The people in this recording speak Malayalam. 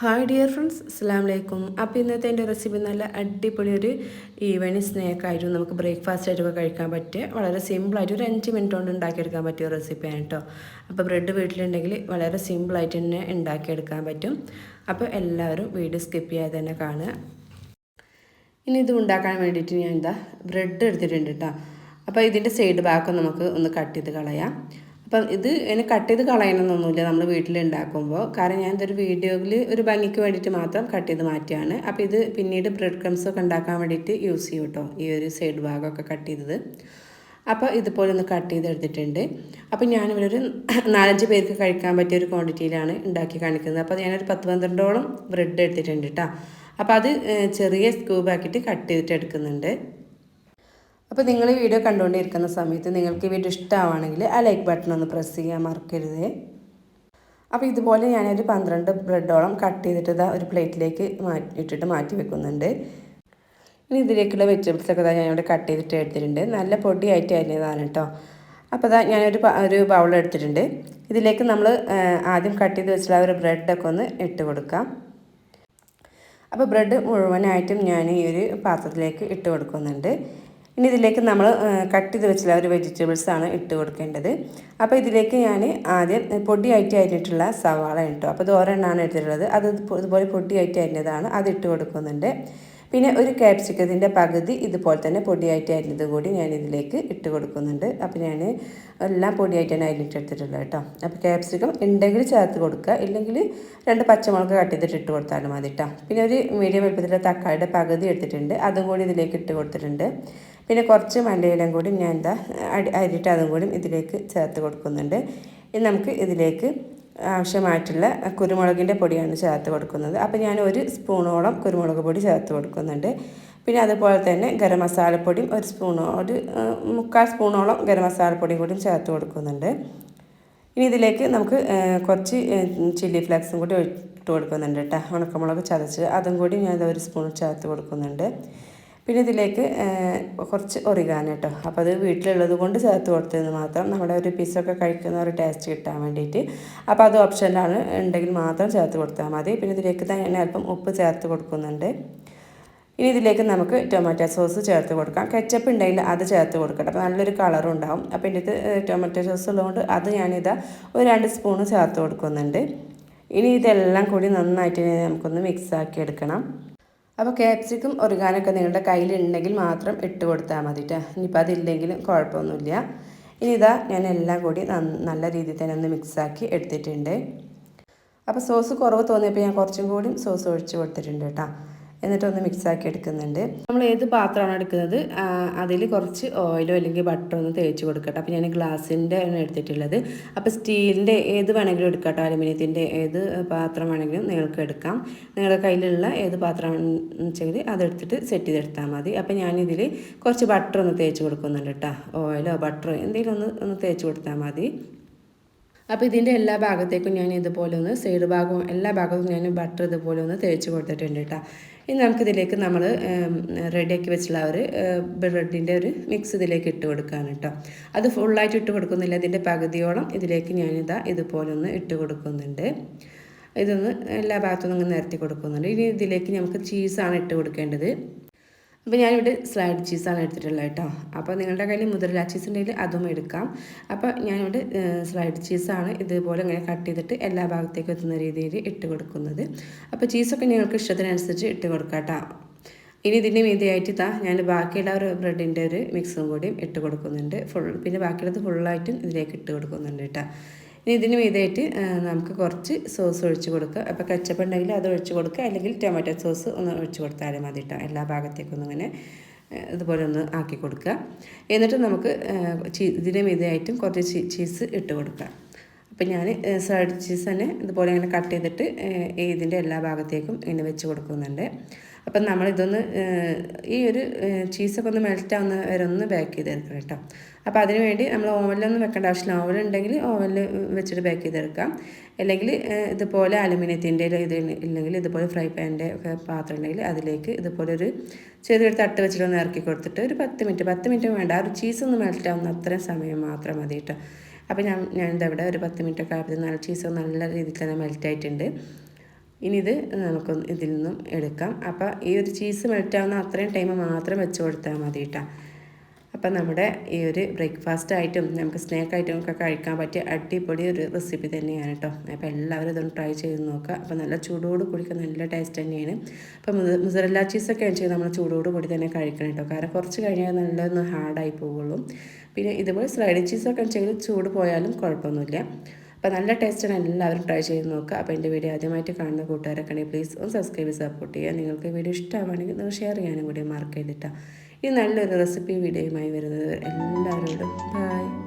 ഹായ് ഡിയർ ഫ്രണ്ട്സ് അസ്സാം വലൈക്കും അപ്പോൾ ഇന്നത്തെ എന്റെ റെസിപ്പി നല്ല അടിപൊളി ഒരു ഈവനിങ് സ്നാക്കായിട്ടും നമുക്ക് ബ്രേക്ക്ഫാസ്റ്റ് ആയിട്ടൊക്കെ കഴിക്കാൻ പറ്റിയ വളരെ സിമ്പിളായിട്ട് ഒരു അഞ്ച് മിനിറ്റ് കൊണ്ട് ഉണ്ടാക്കിയെടുക്കാൻ പറ്റിയ റെസിപ്പിയാണ് കേട്ടോ അപ്പോൾ ബ്രെഡ് വീട്ടിലുണ്ടെങ്കിൽ വളരെ സിമ്പിളായിട്ട് തന്നെ ഉണ്ടാക്കിയെടുക്കാൻ പറ്റും. അപ്പോൾ എല്ലാവരും വീഡിയോ സ്കിപ്പ് ചെയ്യാതെ തന്നെ കാണുക. ഇനി ഇത് ഉണ്ടാക്കാൻ വേണ്ടിയിട്ട് ഞാൻ എന്താ ബ്രെഡ് എടുത്തിട്ടുണ്ട് കേട്ടോ അപ്പോൾ ഇതിന്റെ സൈഡ് ഭാഗം നമുക്ക് ഒന്ന് കട്ട് ചെയ്ത് കളയാം. അപ്പം ഇത് ഇനി കട്ട് ചെയ്ത് കളയണമെന്നൊന്നുമില്ല നമ്മൾ വീട്ടിലുണ്ടാക്കുമ്പോൾ കാരണം ഞാൻ ഇതൊരു വീഡിയോയിൽ ഒരു ഭംഗിക്ക് വേണ്ടിയിട്ട് മാത്രം കട്ട് ചെയ്ത് മാറ്റിയാണ്. അപ്പോൾ ഇത് പിന്നീട് ബ്രെഡ് ക്രംസ് ഒക്കെ ഉണ്ടാക്കാൻ വേണ്ടിയിട്ട് യൂസ് ചെയ്യും കേട്ടോ ഈ ഒരു സൈഡ് ഭാഗമൊക്കെ കട്ട് ചെയ്തത്. അപ്പോൾ ഇതുപോലെ ഒന്ന് കട്ട് ചെയ്തെടുത്തിട്ടുണ്ട്. അപ്പോൾ ഞാനിവിടെ ഒരു നാലഞ്ച് പേർക്ക് കഴിക്കാൻ പറ്റിയ ഒരു ക്വാണ്ടിറ്റിയിലാണ് ഉണ്ടാക്കി കാണിക്കുന്നത്. അപ്പോൾ ഞാനൊരു പത്ത് പന്ത്രണ്ടോളം ബ്രെഡ് എടുത്തിട്ടുണ്ട് കേട്ടോ അപ്പോൾ അത് ചെറിയ സ്ക്യൂബാക്കിയിട്ട് കട്ട് ചെയ്തിട്ട് എടുക്കുന്നുണ്ട് അപ്പോൾ നിങ്ങൾ ഈ വീഡിയോ കണ്ടുകൊണ്ടിരിക്കുന്ന സമയത്ത് നിങ്ങൾക്ക് ഈ വീഡിയോ ഇഷ്ടമാണെങ്കിൽ ആ ലൈക്ക് ബട്ടൺ ഒന്ന് പ്രസ് ചെയ്യാൻ മറക്കരുത്. അപ്പോൾ ഇതുപോലെ ഞാനൊരു പന്ത്രണ്ട് ബ്രെഡോളം കട്ട് ചെയ്തിട്ട് ഒരു പ്ലേറ്റിലേക്ക് മാറ്റി ഇട്ടിട്ട് മാറ്റി വെക്കുന്നുണ്ട്. ഇനി ഇതിലേക്കുള്ള വെജിറ്റബിൾസ് ഒക്കെ ഞാൻ ഇവിടെ കട്ട് ചെയ്തിട്ട് എടുത്തിട്ടുണ്ട്. നല്ല പൊടിയായിട്ട് അരിഞ്ഞതാണ് കേട്ടോ അപ്പോൾ ഇതാ ഞാനൊരു ഒരു ബൗൾ എടുത്തിട്ടുണ്ട്. ഇതിലേക്ക് നമ്മൾ ആദ്യം കട്ട് ചെയ്ത് വെച്ചിട്ടുള്ള ഒരു ബ്രെഡൊക്കെ ഒന്ന് ഇട്ട് കൊടുക്കാം. അപ്പോൾ ബ്രെഡ് മുഴുവനായിട്ടും ഞാൻ ഈ ഒരു പാത്രത്തിലേക്ക് ഇട്ട് കൊടുക്കുന്നുണ്ട്. ഇനി ഇതിലേക്ക് നമ്മൾ കട്ട് ചെയ്ത് വെച്ചിട്ടുള്ള ഒരു വെജിറ്റബിൾസ് ആണ് ഇട്ട് കൊടുക്കേണ്ടത്. അപ്പോൾ ഇതിലേക്ക് ഞാൻ ആദ്യം പൊടിയായിട്ട് അരിഞ്ഞിട്ടുള്ള സവാള ഇട്ടു. അപ്പോൾ ഇത് ഒരെണ്ണമാണ് എടുത്തിട്ടുള്ളത്. അത് ഇതുപോലെ പൊടിയായിട്ട് അരിഞ്ഞതാണ്. അത് ഇട്ട് കൊടുക്കുന്നുണ്ട്. പിന്നെ ഒരു ക്യാപ്സിക്കത്തിന്റെ പകുതി ഇതുപോലെ തന്നെ പൊടിയായിട്ട് അരിഞ്ഞത് കൂടി ഞാൻ ഇതിലേക്ക് ഇട്ട് കൊടുക്കുന്നുണ്ട്. അപ്പോൾ ഞാൻ എല്ലാം പൊടിയായിട്ടാണ് അരിഞ്ഞിട്ടെടുത്തിട്ടുള്ളത് കേട്ടോ. അപ്പോൾ ക്യാപ്സിക്കം ഉണ്ടെങ്കിൽ ചേർത്ത് കൊടുക്കുക. ഇല്ലെങ്കിൽ രണ്ട് പച്ചമുളക് കട്ട് ചെയ്തിട്ട് ഇട്ട് കൊടുത്താലും മതി കേട്ടോ. പിന്നെ ഒരു മീഡിയം വലുപ്പത്തിലെ തക്കാളിയുടെ പകുതി എടുത്തിട്ടുണ്ട്. അതും കൂടി ഇതിലേക്ക് ഇട്ട് കൊടുത്തിട്ടുണ്ട്. പിന്നെ കുറച്ച് മല്ലയിലും കൂടി ഞാൻ എന്താ അരിയിട്ട് അതും കൂടി ഇതിലേക്ക് ചേർത്ത് കൊടുക്കുന്നുണ്ട്. ഇനി നമുക്ക് ഇതിലേക്ക് ആവശ്യമായിട്ടുള്ള കുരുമുളകിന്റെ പൊടിയാണ് ചേർത്ത് കൊടുക്കുന്നത്. അപ്പോൾ ഞാൻ ഒരു സ്പൂണോളം കുരുമുളക് പൊടി ചേർത്ത് കൊടുക്കുന്നുണ്ട്. പിന്നെ അതുപോലെ തന്നെ ഗരം മസാലപ്പൊടിയും ഒരു സ്പൂണോ ഒരു മുക്കാൽ സ്പൂണോളം ഗരം മസാലപ്പൊടിയും കൂടി ചേർത്ത് കൊടുക്കുന്നുണ്ട്. ഇനി ഇതിലേക്ക് നമുക്ക് കുറച്ച് ചില്ലി ഫ്ലേക്സും കൂടി ഇട്ട് കൊടുക്കുന്നുണ്ട് കേട്ടോ. ഉണക്കമുളക് ചതച്ച് അതും കൂടി ഞാൻ ഒരു സ്പൂൺ ചേർത്ത് കൊടുക്കുന്നുണ്ട്. പിന്നെ ഇതിലേക്ക് കുറച്ച് ഒറിഗാനോ കേട്ടോ അപ്പോൾ അത് വീട്ടിലുള്ളത് കൊണ്ട് ചേർത്ത് കൊടുത്തതെന്ന് മാത്രം നമ്മുടെ ഒരു പീസൊക്കെ കഴിക്കുന്ന ഒരു ടേസ്റ്റ് കിട്ടാൻ വേണ്ടിയിട്ട്. അപ്പോൾ അത് ഓപ്ഷനിലാണ് ഉണ്ടെങ്കിൽ മാത്രം ചേർത്ത് കൊടുത്താൽ മതി. പിന്നെ ഇതിലേക്ക് തന്നെ അല്പം ഉപ്പ് ചേർത്ത് കൊടുക്കുന്നുണ്ട്. ഇനി ഇതിലേക്ക് നമുക്ക് ടൊമാറ്റോ സോസ് ചേർത്ത് കൊടുക്കാം. കെച്ചപ്പ് ഉണ്ടെങ്കിൽ അത് ചേർത്ത് കൊടുക്കണം അപ്പോൾ നല്ലൊരു കളറും ഉണ്ടാവും. അപ്പോൾ എന്റെ ടൊമാറ്റോ സോസ് ഉള്ളതുകൊണ്ട് അത് ഞാനിതാ ഒരു രണ്ട് സ്പൂണ് ചേർത്ത് കൊടുക്കുന്നുണ്ട്. ഇനി ഇതെല്ലാം കൂടി നന്നായിട്ട് നമുക്കൊന്ന് മിക്സ് ആക്കി എടുക്കണം. അപ്പോൾ ക്യാപ്സിക്കും ഒറിഗാനൊക്കെ നിങ്ങളുടെ കയ്യിലുണ്ടെങ്കിൽ മാത്രം ഇട്ട് കൊടുത്താൽ മതി കേട്ടോ ഇനിയിപ്പോൾ അതില്ലെങ്കിലും കുഴപ്പമൊന്നുമില്ല. ഇനി ഇതാ ഞാൻ എല്ലാം കൂടി നല്ല രീതിയിൽ തന്നെ ഒന്ന് മിക്സാക്കി എടുത്തിട്ടുണ്ട്. അപ്പോൾ സോസ് കുറവ് തോന്നിയപ്പോൾ ഞാൻ കുറച്ചും കൂടി സോസ് ഒഴിച്ച് കൊടുത്തിട്ടുണ്ട് കേട്ടോ എന്നിട്ടൊന്ന് മിക്സാക്കി എടുക്കുന്നുണ്ട് നമ്മൾ ഏത് പാത്രമാണ് എടുക്കുന്നത്? അതിൽ കുറച്ച് ഓയിലോ അല്ലെങ്കിൽ ബട്ടറോ ഒന്ന് തേച്ച് കൊടുക്കട്ടെ. അപ്പോൾ ഞാൻ ഗ്ലാസിന്റെ ആണ് എടുത്തിട്ടുള്ളത്. അപ്പോൾ സ്റ്റീലിന്റെ ഏത് വേണമെങ്കിലും എടുക്കട്ടോ. അലുമിനിയത്തിന്റെ ഏത് പാത്രം വേണമെങ്കിലും നിങ്ങൾക്ക് എടുക്കാം. നിങ്ങളുടെ കയ്യിലുള്ള ഏത് പാത്രം വെച്ചെങ്കിൽ അതെടുത്തിട്ട് സെറ്റ് ചെയ്തെടുത്താൽ മതി. അപ്പോൾ ഞാനിതിൽ കുറച്ച് ബട്ടർ ഒന്ന് തേച്ച് കൊടുക്കുന്നുണ്ട് കേട്ടോ. ഓയിലോ ബട്ടറോ എന്തെങ്കിലും ഒന്ന് ഒന്ന് തേച്ച് കൊടുത്താൽ മതി. അപ്പോൾ ഇതിന്റെ എല്ലാ ഭാഗത്തേക്കും ഞാൻ ഇതുപോലെ ഒന്ന് സൈഡ് ഭാഗവും എല്ലാ ഭാഗത്തും ഞാൻ ബട്ടർ ഇതുപോലെ ഒന്ന് തേച്ച് കൊടുത്തിട്ടുണ്ട് കേട്ടോ. ഇനി നമുക്കിതിലേക്ക് നമ്മൾ റെഡിയാക്കി വെച്ചിട്ടുള്ള ഒരു ബ്രെഡിന്റെ ഒരു മിക്സ് ഇതിലേക്ക് ഇട്ട് കൊടുക്കാനാണ് കേട്ടോ അത് ഫുള്ളായിട്ട് ഇട്ട് കൊടുക്കുന്നില്ല. ഇതിന്റെ പകുതിയോളം ഇതിലേക്ക് ഞാനിതാ ഇതുപോലെ ഒന്ന് ഇട്ട് കൊടുക്കുന്നുണ്ട്. ഇതൊന്ന് എല്ലാ ഭാഗത്തുനിന്നും നിരത്തി കൊടുക്കുന്നുണ്ട്. ഇനി ഇതിലേക്ക് നമുക്ക് ചീസാണ് ഇട്ട് കൊടുക്കേണ്ടത്. അപ്പോൾ ഞാനിവിടെ സ്ലൈഡ് ചീസാണ് എടുത്തിട്ടുള്ളത് കേട്ടോ. അപ്പോൾ നിങ്ങളുടെ കയ്യിൽ മുതിരല ഉണ്ടെങ്കിൽ അതും എടുക്കാം. അപ്പോൾ ഞാനിവിടെ സ്ലൈഡ് ചീസാണ് ഇതുപോലെ ഇങ്ങനെ കട്ട് ചെയ്തിട്ട് എല്ലാ ഭാഗത്തേക്കും എത്തുന്ന രീതിയിൽ ഇട്ട് കൊടുക്കുന്നത്. അപ്പോൾ ചീസൊക്കെ നിങ്ങൾക്ക് ഇഷ്ടത്തിനനുസരിച്ച് ഇട്ട് കൊടുക്കാം കേട്ടോ. ഇനി ഇതിന്റെ മീതിയായിട്ട് ഇതാ ഞാൻ ബാക്കിയുള്ള ഒരു ബ്രെഡിന്റെ ഒരു മിക്സും കൂടിയും ഇട്ട് കൊടുക്കുന്നുണ്ട്. ഫുൾ പിന്നെ ബാക്കിയുള്ളത് ഫുള്ളായിട്ടും ഇതിലേക്ക് ഇട്ട് കൊടുക്കുന്നുണ്ട് കേട്ടോ. ഇനി ഇതിന് മീതായിട്ട് നമുക്ക് കുറച്ച് സോസ് ഒഴിച്ച് കൊടുക്കുക. അപ്പോൾ കച്ചപ്പ് ഉണ്ടെങ്കിൽ അത് ഒഴിച്ച് കൊടുക്കുക. അല്ലെങ്കിൽ ടൊമാറ്റോ സോസ് ഒന്ന് ഒഴിച്ച് കൊടുത്താലും മതി കേട്ടോ എല്ലാ ഭാഗത്തേക്കും ഇങ്ങനെ ഇതുപോലെ ഒന്ന് ആക്കി കൊടുക്കുക. എന്നിട്ട് നമുക്ക് ഇതിന് മീതായിട്ടും കുറച്ച് ചീസ് ഇട്ട് കൊടുക്കുക. അപ്പം ഞാൻ സൈഡ് ചീസ് തന്നെ ഇതുപോലെ ഇങ്ങനെ കട്ട് ചെയ്തിട്ട് ഇതിന്റെ എല്ലാ ഭാഗത്തേക്കും ഇങ്ങനെ വെച്ച് കൊടുക്കുന്നുണ്ട്. അപ്പം നമ്മളിതൊന്ന് ഈ ഒരു ചീസൊക്കെ ഒന്ന് മെൽറ്റ് ആവുന്ന വരെ ഒന്ന് ബേക്ക് ചെയ്തെടുക്കണം കേട്ടോ. അപ്പോൾ അതിന് വേണ്ടി നമ്മൾ ഓവനിലൊന്നും വെക്കേണ്ട ആവശ്യമില്ല. ഓവൻ ഉണ്ടെങ്കിൽ ഓവനിൽ വെച്ചിട്ട് ബേക്ക് ചെയ്തെടുക്കാം. അല്ലെങ്കിൽ ഇതുപോലെ അലുമിനിയത്തിന്റെ ഇത് ഇല്ലെങ്കിൽ ഇതുപോലെ ഫ്രൈ പാനിന്റെ ഒക്കെ പാത്രം ഉണ്ടെങ്കിൽ അതിലേക്ക് ഇതുപോലെ ഒരു ചെറിയൊരു തട്ട് വെച്ചിട്ട് ഒന്ന് ഇറക്കി കൊടുത്തിട്ട് ഒരു പത്ത് മിനിറ്റ് പത്ത് മിനിറ്റ് വേണ്ട. ആ ഒരു ചീസ് ഒന്ന് മെൽറ്റ് ആവുന്ന അത്രയും സമയം മാത്രം മതി കേട്ടോ. അപ്പോൾ ഞാൻ ഞാൻ ഇതവിടെ ഒരു പത്ത് മിനിറ്റ് ഒക്കെ ആയപ്പോൾ നല്ല ചീസ് നല്ല രീതിയിൽ തന്നെ മെൽറ്റ് ആയിട്ടുണ്ട്. ഇനി ഇത് നമുക്ക് ഇതിൽ നിന്നും എടുക്കാം. അപ്പോൾ ഈ ഒരു ചീസ് മെൽറ്റാവുന്ന അത്രയും ടൈം മാത്രം വെച്ച് കൊടുത്താൽ മതി കേട്ടോ അപ്പം നമ്മുടെ ഈ ഒരു ബ്രേക്ക്ഫാസ്റ്റ് ആയിട്ടും നമുക്ക് സ്നാക്ക് ആയിട്ടും ഒക്കെ കഴിക്കാൻ പറ്റിയ അടിപൊളി ഒരു റെസിപ്പി തന്നെയാണ് കേട്ടോ. അപ്പോൾ എല്ലാവരും ഇതൊന്ന് ട്രൈ ചെയ്ത് നോക്കുക. അപ്പോൾ നല്ല ചൂടോട് കൂടിക്ക് നല്ല ടേസ്റ്റ് തന്നെയാണ്. അപ്പോൾ മുസറല്ല ചീസൊക്കെ ആണെങ്കിൽ നമ്മൾ ചൂടോട് കൂടി തന്നെ കഴിക്കണം കേട്ടോ. കാരണം കുറച്ച് കഴിഞ്ഞാൽ നല്ലൊന്ന് ഹാർഡായി പോവുള്ളൂ പിന്നെ ഇതുപോലെ സ്ലൈഡ് ചീസൊക്കെ ആണെങ്കിൽ ചൂട് പോയാലും കുഴപ്പമൊന്നുമില്ല. അപ്പോൾ നല്ല ടേസ്റ്റാണ്. എല്ലാവരും ട്രൈ ചെയ്ത് നോക്കുക. അപ്പോൾ എന്റെ വീഡിയോ ആദ്യമായിട്ട് കാണുന്ന കൂട്ടുകാരൊക്കെ പ്ലീസ് ഒന്ന് സബ്സ്ക്രൈബ് സപ്പോർട്ട് ചെയ്യുക. നിങ്ങൾക്ക് വീഡിയോ ഇഷ്ടമാണെങ്കിൽ നിങ്ങൾ ഷെയർ ചെയ്യാനും കൂടി മാർക്ക് ചെയ്തിട്ടാണ് ഈ നല്ലൊരു റെസിപ്പി വീഡിയോയുമായി വരുന്നത് എല്ലാവരോടും ബൈ